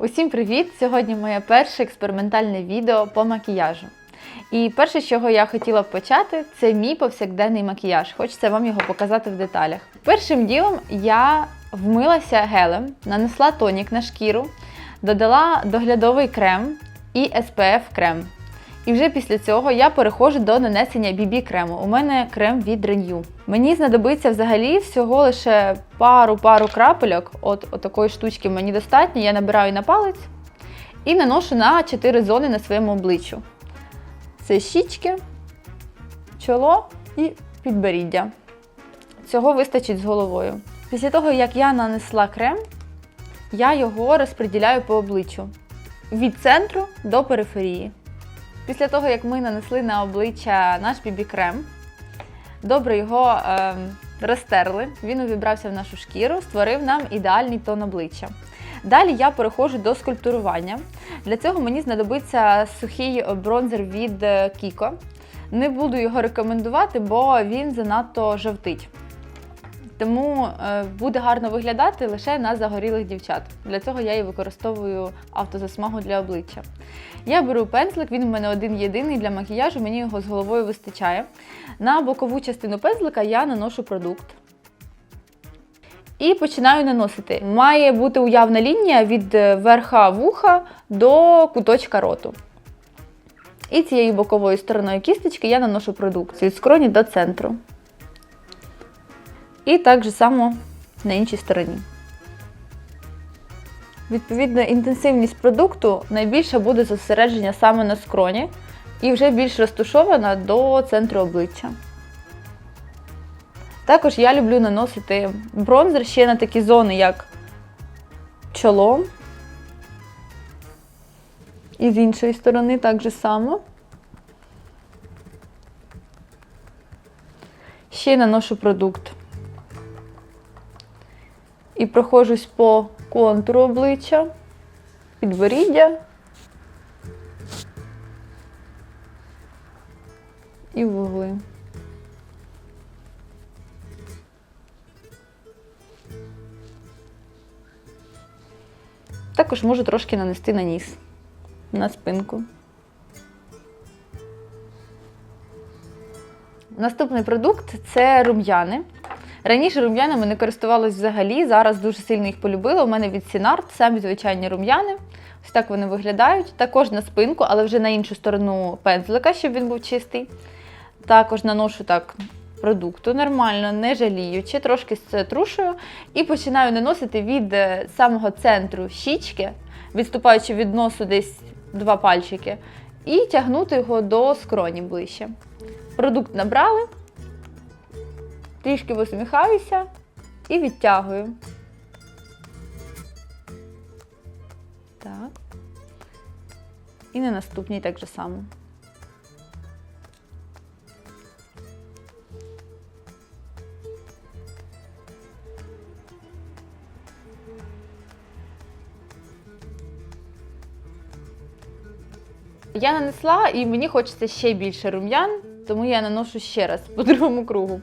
Усім привіт! Сьогодні моє перше експериментальне відео по макіяжу. І перше, з чого я хотіла б почати, це мій повсякденний макіяж. Хочеться вам його показати в деталях. Першим ділом я вмилася гелем, нанесла тонік на шкіру, додала доглядовий крем і SPF крем. І вже після цього я переходжу до нанесення BB крему. У мене крем від Renew. Мені знадобиться взагалі всього лише пару-пару крапельок. От, от такої штучки мені достатньо. Я набираю на палець і наношу на 4 зони на своєму обличчю. Це щічки, чоло і підборіддя. Цього вистачить з головою. Після того, як я нанесла крем, я його розподіляю по обличчю від центру до периферії. Після того, як ми нанесли на обличчя наш бібі-крем, добре його е, розтерли, він увібрався в нашу шкіру, створив нам ідеальний тон обличчя. Далі я переходжу до скульптурування. Для цього мені знадобиться сухий бронзер від е, Kiko. Не буду його рекомендувати, бо він занадто жовтить. Тому е, буде гарно виглядати лише на загорілих дівчат. Для цього я і використовую автозасмагу для обличчя. Я беру пензлик, він у мене один єдиний для макіяжу, мені його з головою вистачає. На бокову частину пензлика я наношу продукт. І починаю наносити. Має бути уявна лінія від е, верха вуха до куточка роту. І цією боковою стороною кісточки я наношу продукт від скроні до центру. І так же само на іншій стороні. Відповідно, інтенсивність продукту найбільше буде зосередження саме на скроні і вже більш розтушована до центру обличчя. Також я люблю наносити бронзер ще на такі зони, як чоло. І з іншої сторони так же само. Ще наношу продукт. І проходжусь по контуру обличчя, підборіддя і вугли. Також можу трошки нанести на ніс, на спинку. Наступний продукт це рум'яни. Раніше рум'янами не користувалась взагалі, зараз дуже сильно їх полюбила. У мене від Сінарт самі звичайні рум'яни. Ось так вони виглядають. Також на спинку, але вже на іншу сторону пензлика, щоб він був чистий. Також наношу так продукту нормально, не жаліючи, трошки струшую. І починаю наносити від е, самого центру щічки, відступаючи від носу десь два пальчики, і тягнути його до скроні ближче. Продукт набрали, трішки посміхаюся і відтягую. Так. І на наступній так же само. Я нанесла і мені хочеться ще більше рум'ян, тому я наношу ще раз по другому кругу.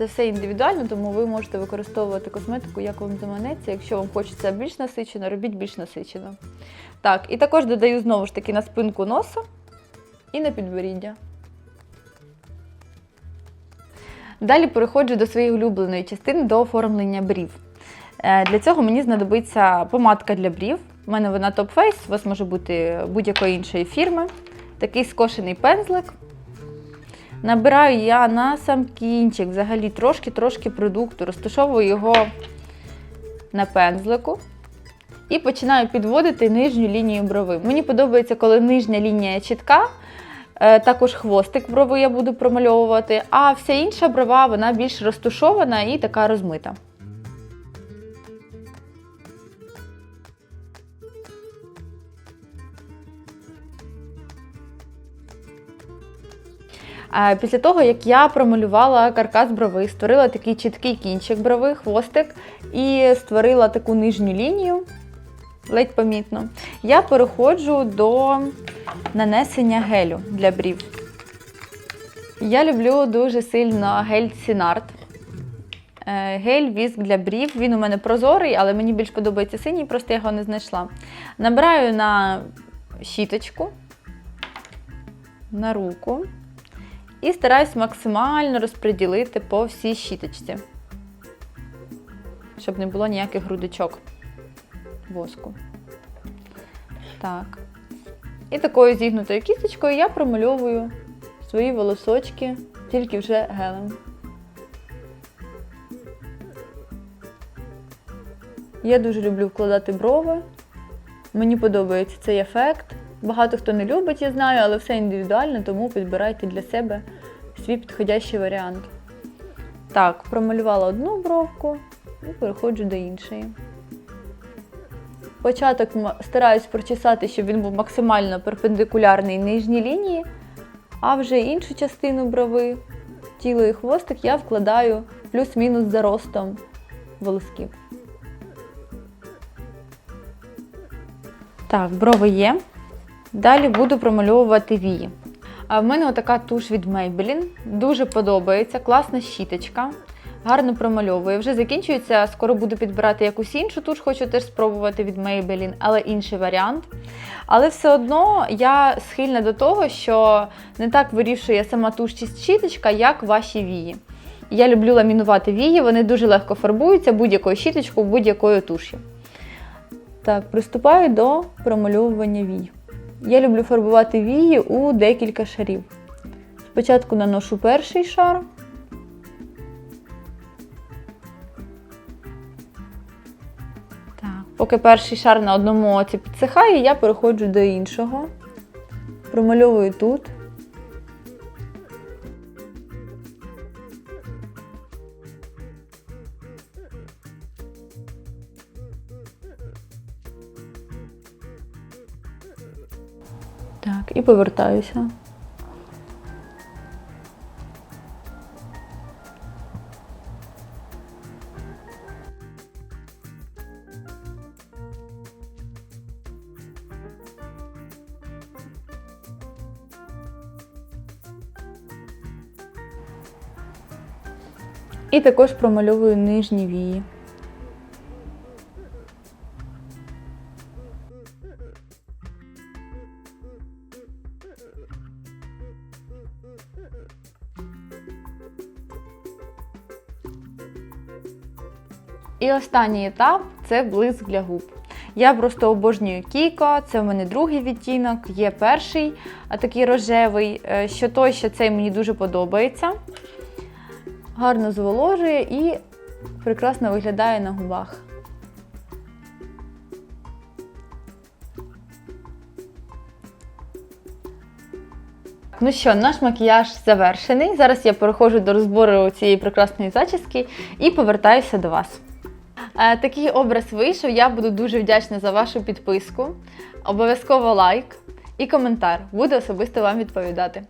Це все індивідуально, тому ви можете використовувати косметику, як вам заманеться. Якщо вам хочеться більш насичено, робіть більш насичено. Так, і також додаю знову ж таки на спинку носа і на підборіддя. Далі переходжу до своєї улюбленої частини до оформлення брів. Е, Для цього мені знадобиться помадка для брів. У мене вона Top Face, у вас може бути будь-якої іншої фірми. Такий скошений пензлик. Набираю я на сам кінчик взагалі трошки-трошки продукту, розташовую його на пензлику і починаю підводити нижню лінію брови. Мені подобається, коли нижня лінія чітка, е, також хвостик брови я буду промальовувати, а вся інша брова вона більш розтушована і така розмита. Після того, як я промалювала каркас брови, створила такий чіткий кінчик брови, хвостик і створила таку нижню лінію, ледь помітно, я переходжу до нанесення гелю для брів. Я люблю дуже сильно гель Сінарт. е, гель віск для брів. Він у мене прозорий, але мені більш подобається синій, просто я його не знайшла. Набираю на щіточку, на руку і стараюсь максимально розподілити по всій щіточці, щоб не було ніяких грудочок воску. Так. І такою зігнутою кісточкою я промальовую свої волосочки, тільки вже гелем. Я дуже люблю вкладати брови. Мені подобається цей ефект. Багато хто не любить, я знаю, але все індивідуально, тому підбирайте для себе свій підходящий варіант. Так, промалювала одну бровку і переходжу до іншої. Початок стараюсь прочесати, щоб він був максимально перпендикулярний нижній лінії, а вже іншу частину брови, тіло і хвостик я вкладаю плюс-мінус за ростом волосків. Так, брови є. Далі буду промальовувати вії. В мене отака туш від Maybelline. Дуже подобається, класна щіточка. Гарно промальовує. Вже закінчується, скоро буду підбирати якусь іншу туш, хочу теж спробувати від Maybelline, але інший варіант. Але все одно я схильна до того, що не так вирішує сама туш чи щіточка, як ваші вії. Я люблю ламінувати вії, вони дуже легко фарбуються будь-якою щіточкою, будь-якою туш'ю. Так, приступаю до промальовування вій. Я люблю фарбувати вії у декілька шарів. Спочатку наношу перший шар. Так. Поки перший шар на одному оці підсихає, я переходжу до іншого. Промальовую тут. Так, і повертаюся. І також промальовую нижні вії. І останній етап це блиск для губ. Я просто обожнюю Кіко, це в мене другий відтінок, є перший, такий рожевий, е, що той, що цей мені дуже подобається. Гарно зволожує і прекрасно виглядає на губах. Ну що, наш макіяж завершений. Зараз я переходжу до розбору цієї прекрасної зачіски і повертаюся до вас. Е, Такий образ вийшов. Я буду дуже вдячна за вашу підписку. Обов'язково лайк і коментар. Буду особисто вам відповідати.